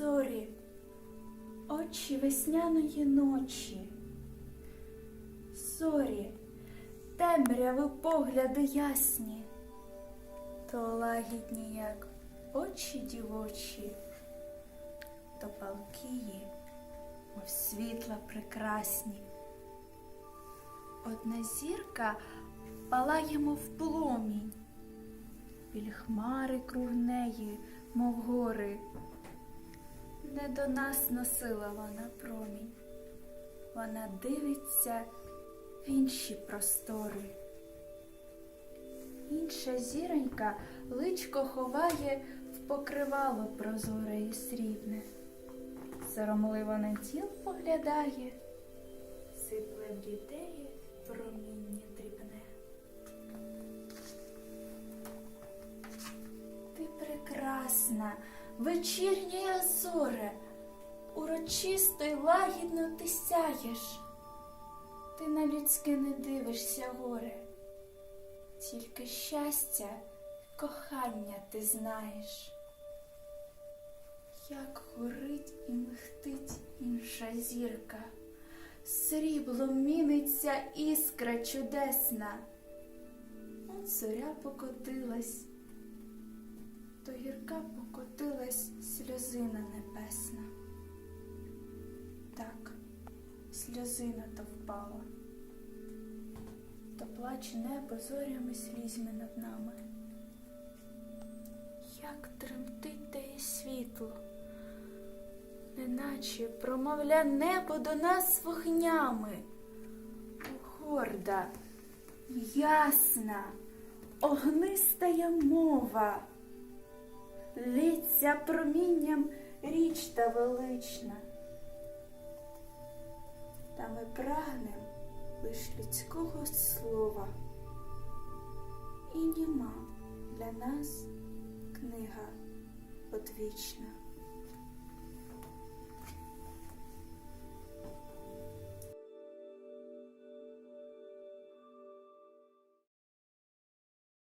зорі, очі весняної ночі. Зорі, темряви погляди ясні, то лагідні, як очі дівочі, то палкії, мов світла прекрасні. Одна зірка палає, мов пломінь, біль хмари круг неї, мов гори. Не до нас носила вона промінь, вона дивиться в інші простори. Інша зіронька личко ховає в покривало прозоре і срібне, соромливо на тіл поглядає, сипле в дітей проміння дрібне. Ти прекрасна, вечірня зоре, урочисто й лагідно ти сяєш. Ти на людське не дивишся горе, тільки щастя, кохання ти знаєш. Як горить і михтить інша зірка, сріблом міниться іскра чудесна. От зоря покотилась, гірка покотилась сльозина небесна. Так, сльозина то впала, то плаче небо зорями слізьми над нами. Як тремтить теє світло, неначе промовля небо до нас вогнями. Горда, ясна, огнистая мова, лється промінням річ та велична. Та ми прагнем лиш людського слова. І німа для нас книга одвічна.